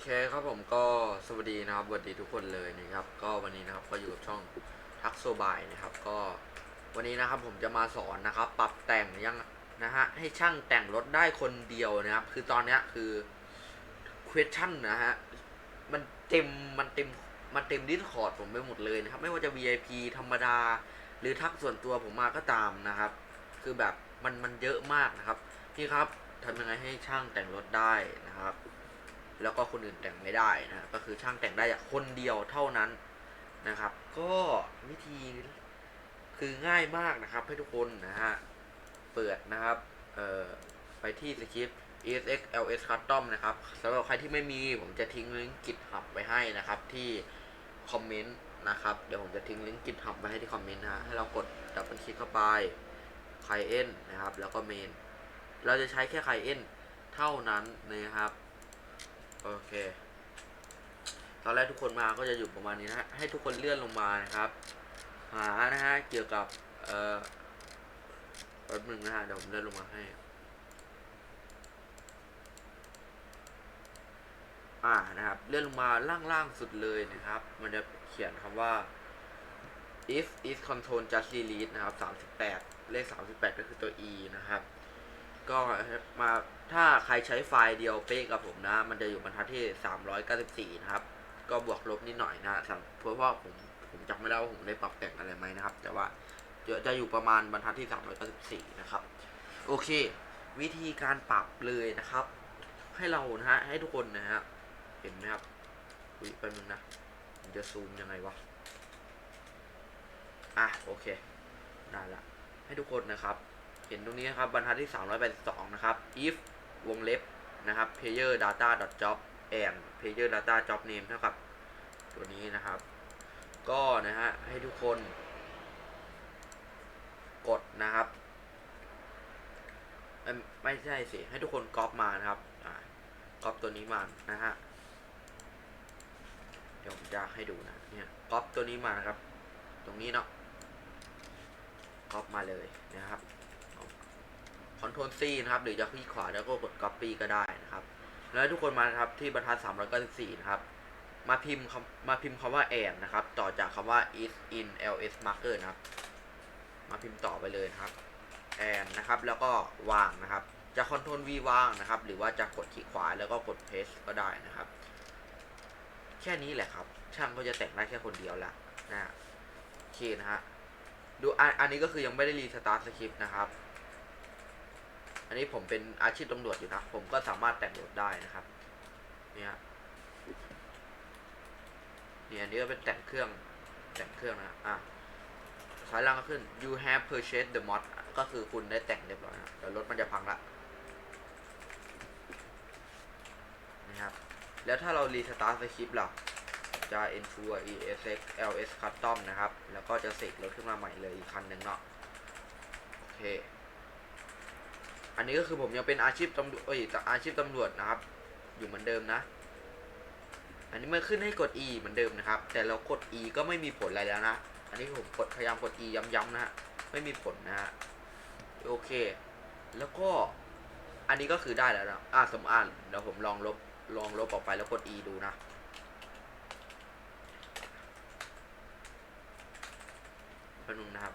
เคครับผมก็สวัสดีนะครับสวัสดีทุกคนเลยนะครับ ก็วันนี้นะครับก็อยู่กับช่องทักโซบายนะครับ ก็วันนี้นะครับผมจะมาสอนนะครับ ปรับแต่งยังนะฮะให้ช่างแต่งรถได้คนเดียวนะครับ คือตอนนี้คือ question นะฮะมันเต็มมันเต็มมันเต็มดิสคอร์ดผมไปหมดเลยนะครับ ไม่ว่าจะ VIP ธรรมดา หรือทักส่วนตัวผมมาก็ตามนะครับ คือแบบมันมันเยอะมากนะครับพี่ครับทำยังไงให้ช่างแต่งรถได้นะครับ แล้วก็คนอื่นแต่งไม่ได้นะก็คือช่างแต่งได้อย่างคนเดียวเท่านั้นนะครับ ก็วิธีคือง่ายมากนะครับให้ทุกคนนะฮะเปิดนะครับเอ่อไปที่สคริปต์ ESX LS Custom นะครับสำหรับใครที่ไม่มีผมจะทิ้งลิงก์ GitHub ไว้ให้นะครับที่คอมเมนต์นะครับ เดี๋ยวผมจะทิ้งลิงก์ GitHub ไว้ให้ที่คอมเมนต์นะให้เรากดดับเบิลคลิกเข้าไป c l i e n นะครับ แล้วก็ main เราจะใช้แค่ c l i e n เท่านั้นนะครับ โอเค ตอนแรกทุกคนมาก็จะอยู่ประมาณนี้นะฮะ ให้ทุกคนเลื่อนลงมานะครับ หานะฮะ เกี่ยวกับ เอ่อแป๊บหนึงนะฮะ เดี๋ยวผมเลื่อนลงมาให้ อ่า นะครับ เลื่อนลงมาล่างๆสุดเลยนะครับ มันจะเขียนคำว่า if is control just delete นะครับ 38 เลข 38 ก็คือตัว e นะครับ ก็มาถ้าใครใช้ไฟล์เดียวเป๊ะกับผมนะ มันจะอยู่บรรทัดที่ 394 นะครับ ก็บวกลบนิดหน่อยนะสำเพราะว่าผมผมจำไม่ได้ว่าผมได้ปรับแต่งอะไรไหมนะครับ แต่ว่าจะจะอยู่ประมาณบรรทัดที่ 394 นะครับ โอเค วิธีการปรับเลยนะครับ ให้เรานะฮะให้ทุกคนนะฮะเห็นไหมครับอุ้ยแป๊บนึงนะผมจะซูมยังไงวะอะโอเคได้ละให้ทุกคนนะครับ เห็นตรงนี้นะครับบรรทัดที่ 382 นะครับ if วงเล็บนะครับ player data job and player data job name เท่ากับตัวนี้นะครับ ก็นะฮะให้ทุกคน กดนะครับ ไม่ใช่สิ ให้ทุกคนก๊อปมานะครับก๊อปตัวนี้มานะฮะเดี๋ยวผมจะให้ดูนะเนี่ยก๊อปตัวนี้มานะครับ ตรงนี้เนาะก๊อปมาเลยนะครับ คอนโทรล C นะครับหรือจะคลิกขวาแล้วก็กด Copy ก็ได้นะครับ แล้วทุกคนมาครับที่บรรทัด394นะครับมาพิมพ์มาพิมพ์คำว่า and นะครับ ต่อจากคำว่า is in ls marker นะครับ มาพิมพ์ต่อไปเลยนะครับ and นะครับ แล้วก็วางนะครับ จะคอนโทรล V วางนะครับ หรือว่าจะกดคลิกขวาแล้วก็กด paste ก็ได้นะครับ แค่นี้แหละครับ ช่างก็จะแต่งได้แค่คนเดียวละนะฮะโอเคนะฮะ ดูอันอันนี้ก็คือยังไม่ได้รีสตาร์ทสคริปต์นะครับ อันนี้ผมเป็นอาชีพตำรวจอยู่นะ ผมก็สามารถแต่งรถได้นะครับ เนี่ยเนี่ยอันนี้ก็เป็นแต่งเครื่องแต่งเครื่องนะอะซ้ายล่างก็ขึ้น you have purchased the mod ก็คือคุณได้แต่งเรียบร้อยนะเดี๋ยวรถมันจะพังละนะครับแล้วถ้าเรารีสตาร์ทสคริปต์ล่ะจะ ensure esx ls custom นะครับ แล้วก็จะเสกรถขึ้นมาใหม่เลยอีกคันหนึ่งเนาะโอเค อันนี้ก็คือผมยังเป็นอาชีพตำรวจเอ้ยอาชีพตำรวจนะครับ อยู่เหมือนเดิมนะ อันนี้เมื่อขึ้นให้กด e เหมือนเดิมนะครับ แต่เรากด e ก็ไม่มีผลอะไรแล้วนะ อันนี้ผมกดพยายามกด e ย้ำๆนะฮะ ไม่มีผลนะฮะ โอเค แล้วก็ อันนี้ก็คือได้แล้วนะ อ่าสมอ่านเดี๋ยวผมลองลบ ลองลบออกไปแล้วกด e ดูนะแป๊บนึงนะครับ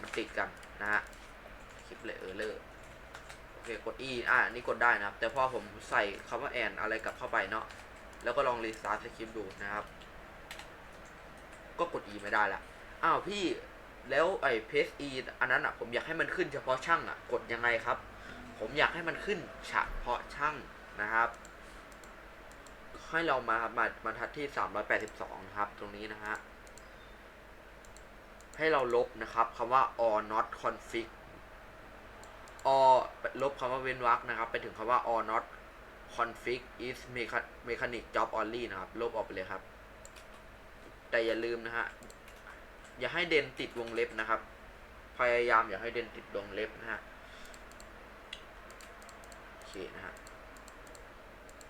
มันติดกันนะฮะ ลิปเลยเออเลอร์โอเคกด e อะอันนี่กดได้นะครับ แต่พอผมใส่คำว่าแอนอะไรกลับเข้าไปเนาะแล้วก็ลองรีสตาร์ทสคริปต์ดูนะครับ ก็กด e ไม่ได้ละอ้าวพี่แล้วไอ้เพส e อันนั้นอะผมอยากให้มันขึ้นเฉพาะช่างอะ กดยังไงครับ ผมอยากให้มันขึ้นเฉพาะช่างนะครับให้เรามามามาทัดที่ 382 ครับ ตรงนี้นะฮะ ให้เราลบนะครับคำว่า or not config or ลบคำว่าเว้นวรรคนะครับ ไปถึงคำว่า or not config is mechanic job only นะครับ ลบออกไปเลยครับ แต่อย่าลืมนะฮะ อย่าให้เดนติดวงเล็บนะครับ พยายามอย่าให้เดนติดวงเล็บนะฮะ โอเคนะฮะ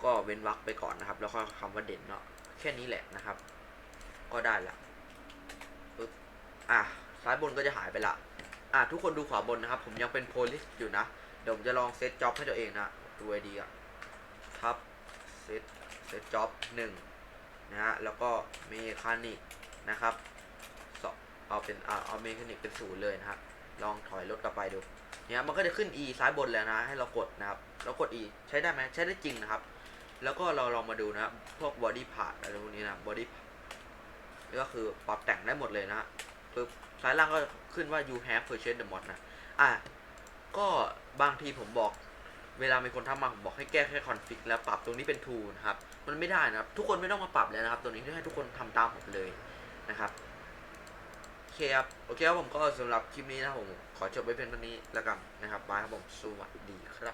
ก็เว้นวรรคไปก่อนนะครับ แล้วก็คำว่าเด่นเนาะ แค่นี้แหละนะครับ ก็ได้ละอะ ซ้ายบนก็จะหายไปละ อะทุกคนดูขวาบนนะครับ ผมยังเป็นโพลิสอยู่นะ เดี๋ยวผมจะลองเซตจ็อบให้ตัวเองนะดูไอดีอะทับเซตเซตจ็อบหนึ่งนะฮะแล้วก็เมคานิกนะครับสองเอาเป็นเอาเอาเมคานิกเป็นศูนย์เลยนะครับลองถอยรถกลับไปดูเนี่ยมันก็จะขึ้น e ซ้ายบนแล้วนะ ให้เรากดนะครับแล้วกด e ใช้ได้ไหมใช้ได้จริงนะครับ แล้วก็เราลองมาดูนะครับพวก body part อะไรพวกนี้นะ body part นี่ก็คือปรับแต่งได้หมดเลยนะฮะปึ๊บ ซ้ายล่างก็ขึ้นว่า you have purchased the mod นะ อะ ก็บางทีผมบอก เวลามีคนทักมาผมบอกให้แก้แค่คอนฟิกแล้วปรับตรงนี้เป็น tool นะครับ มันไม่ได้นะครับ ทุกคนไม่ต้องมาปรับแล้วนะครับ ตัวนี้ให้ทุกคนทำตามผมเลยนะครับโอเคครับ โอเคครับผมก็สำหรับคลิปนี้นะผมขอจบไว้เพียงเท่านี้แล้วกันนะครับบายครับผมสวัสดีครับ